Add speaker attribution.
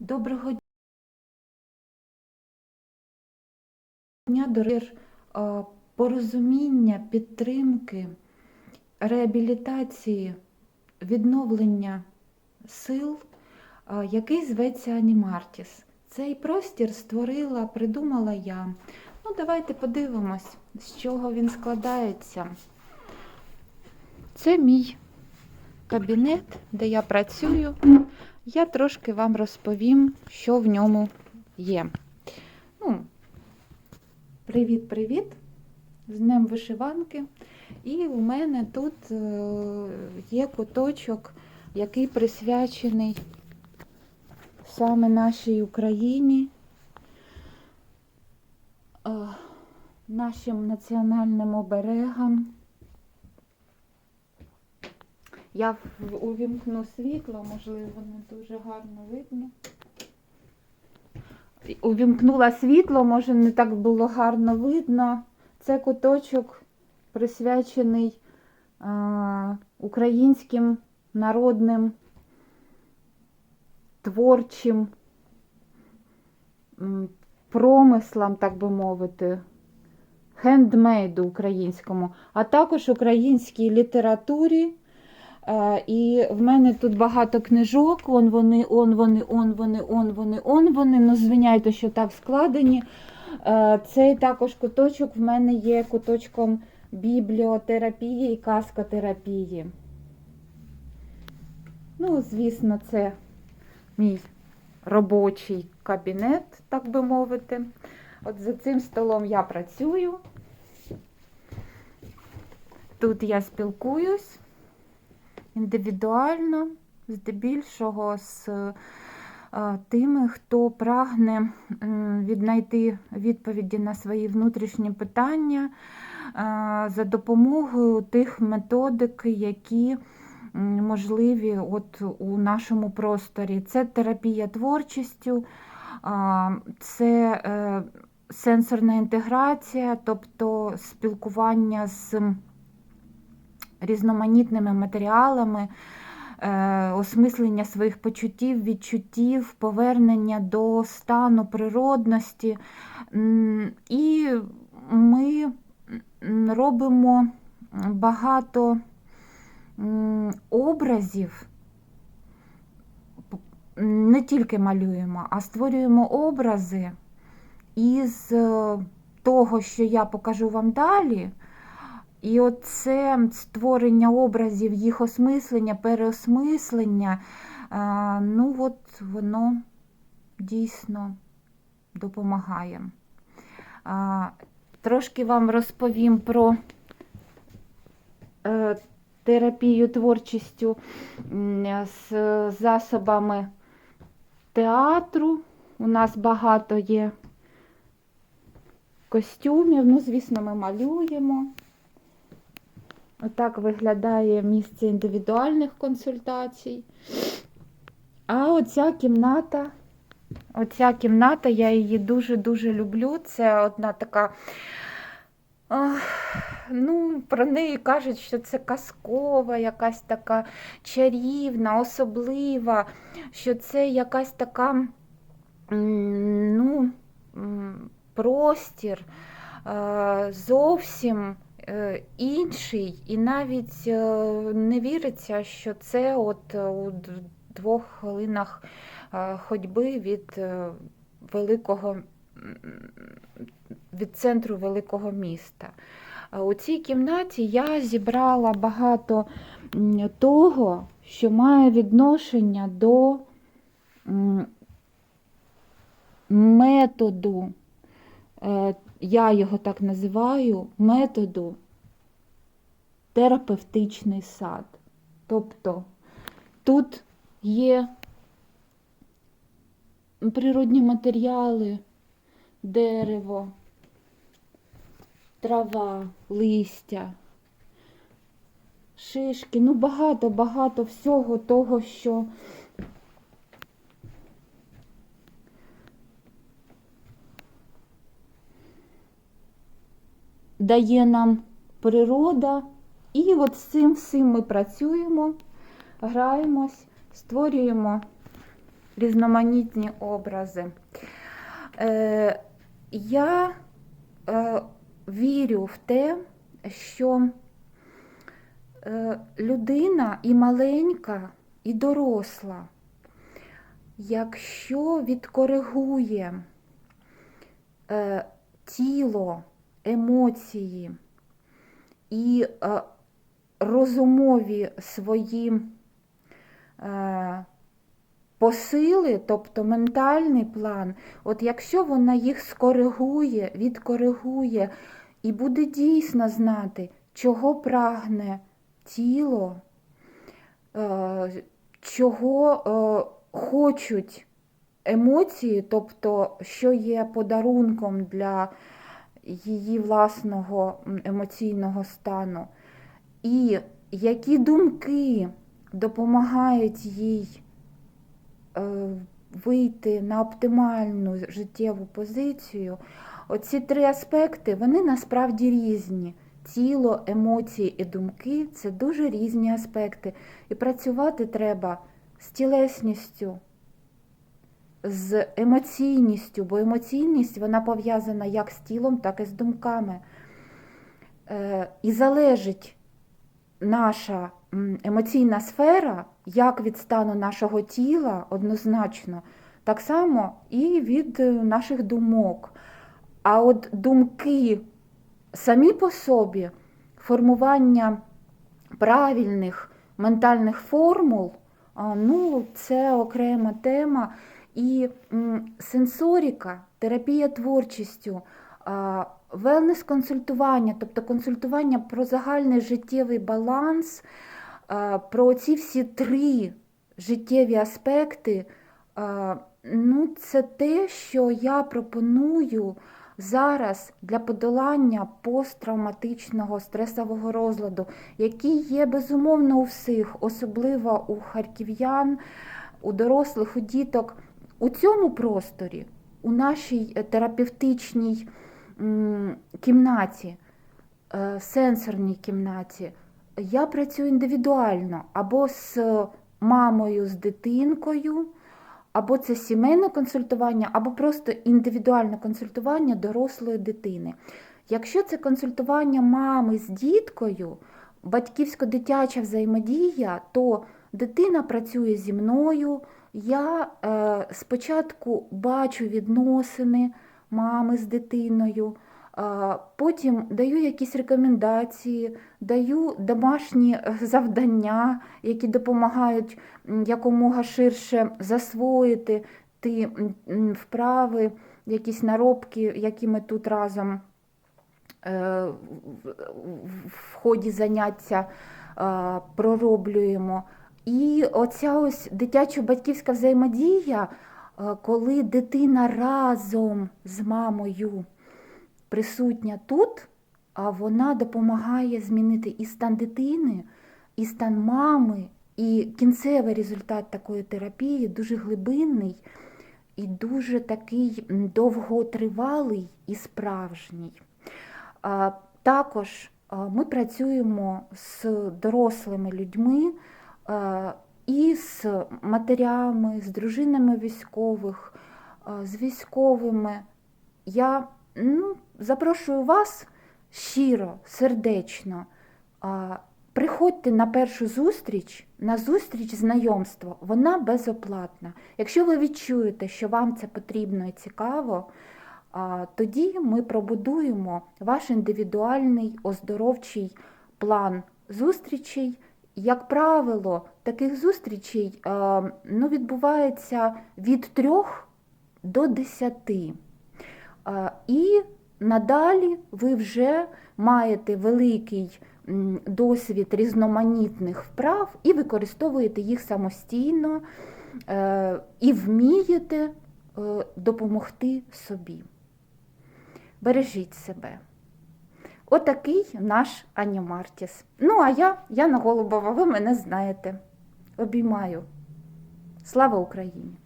Speaker 1: Доброго дня, дорогі а, порозуміння, підтримки, реабілітації, відновлення сил, який зветься Анімартіс. Цей простір створила, придумала я. Ну, давайте подивимось, з чого він складається. Це мій кабінет, де я працюю. Я трошки вам розповім, що в ньому є. Ну, Привіт-привіт! З Днем вишиванки. І у мене тут е, є куточок, який присвячений саме нашій Україні, е, нашим національним оберегам. Я увімкну світло, можливо, не дуже гарно видно. Увімкнула світло, може не так було гарно видно. Це куточок присвячений а, українським народним творчим промислам, так би мовити, хендмейду українському, а також українській літературі. Е, І в мене тут багато книжок, он вони, он вони, он вони, он вони, он вони. Ну, звиняйте, що так складені. Е, Цей також куточок в мене є куточком бібліотерапії і каскотерапії. Ну, звісно, це мій робочий кабінет, так би мовити. От за цим столом я працюю. Тут я спілкуюсь індивідуально, здебільшого з е, тими, хто прагне віднайти відповіді на свої внутрішні питання е, за допомогою тих методик, які можливі от у нашому просторі. Це терапія творчістю, це е, сенсорна інтеграція, тобто спілкування з різноманітними матеріалами, е, осмислення своїх почуттів, відчуттів, повернення до стану природності. І ми робимо багато образів, не тільки малюємо, а створюємо образи із е, того, що я покажу вам далі. І оце створення образів, їх осмислення, переосмислення, ну от воно дійсно допомагає. Трошки вам розповім про е, терапію творчістю з засобами театру. У нас багато є костюмів, ну, звісно, ми малюємо. Отак виглядає місце індивідуальних консультацій. А оця кімната, оця кімната, я її дуже-дуже люблю. Це одна така. Ну, про неї кажуть, що це казкова, якась така чарівна, особлива, що це якась така ну, простір е, зовсім інший, і навіть е, не віриться, що це от е, у двох хвилинах е, ходьби від е, великого від центру великого міста. Е, У цій кімнаті я зібрала багато того, що має відношення до методу, е, я його так називаю, методу терапевтичний сад. Тобто тут є природні матеріали, дерево, трава, листя, шишки, ну багато-багато всього того, що дає нам природа. І от з цим всім ми працюємо, граємось, створюємо різноманітні образи. Е, я е, вірю в те, що е, людина і маленька, і доросла, якщо відкоригує е, тіло, емоції і е, розумові свої е, посили, тобто ментальний план, от якщо вона їх скоригує, відкоригує і буде дійсно знати, чого прагне тіло, е, чого е, хочуть емоції, тобто, що є подарунком для її власного емоційного стану, і які думки допомагають їй е, вийти на оптимальну життєву позицію, оці три аспекти, вони насправді різні. Тіло, емоції і думки це дуже різні аспекти. І працювати треба з тілесністю, з емоційністю, бо емоційність вона пов'язана як з тілом, так і з думками. Е, І залежить наша емоційна сфера як від стану нашого тіла однозначно, так само і від е, наших думок. А от думки самі по собі, формування правильних ментальних формул, ну, це окрема тема. І сенсоріка, терапія творчістю, велнес-консультування, тобто консультування про загальний життєвий баланс, про ці всі три життєві аспекти, ну, це те, що я пропоную зараз для подолання посттравматичного стресового розладу, який є безумовно у всіх, особливо у харків'ян, у дорослих, у діток. У цьому просторі, у нашій е, терапевтичній кімнаті, е, сенсорній кімнаті, я працюю індивідуально або з мамою, з дитинкою, або це сімейне консультування, або просто індивідуальне консультування дорослої дитини. Якщо це консультування мами з діткою, батьківсько-дитяча взаємодія, то дитина працює зі мною. Я е, спочатку бачу відносини мами з дитиною, потім даю якісь рекомендації, даю домашні е, завдання, які допомагають якомога ширше засвоїти ті вправи, якісь наробки, які ми тут разом е, в- ході заняття е, пророблюємо. І оця ось дитячо-батьківська взаємодія, коли дитина разом з мамою присутня тут, а вона допомагає змінити і стан дитини, і стан мами, і кінцевий результат такої терапії дуже глибинний і дуже такий довготривалий і справжній. Також ми працюємо з дорослими людьми і з матерями, з дружинами військових, з військовими. Я ну, запрошую вас щиро, сердечно. Приходьте на першу зустріч, на зустріч знайомства, вона безоплатна. Якщо ви відчуєте, що вам це потрібно і цікаво, тоді ми пробудуємо ваш індивідуальний оздоровчий план зустрічей. Як правило, таких зустрічей а, ну, відбувається від трьох до десяти. А, І надалі ви вже маєте великий досвід різноманітних вправ і використовуєте їх самостійно е, і вмієте е, допомогти собі. Бережіть себе. Отакий наш Анімартіс. Ну, а я, Яна Голубова, ви мене знаєте. Обіймаю. Слава Україні!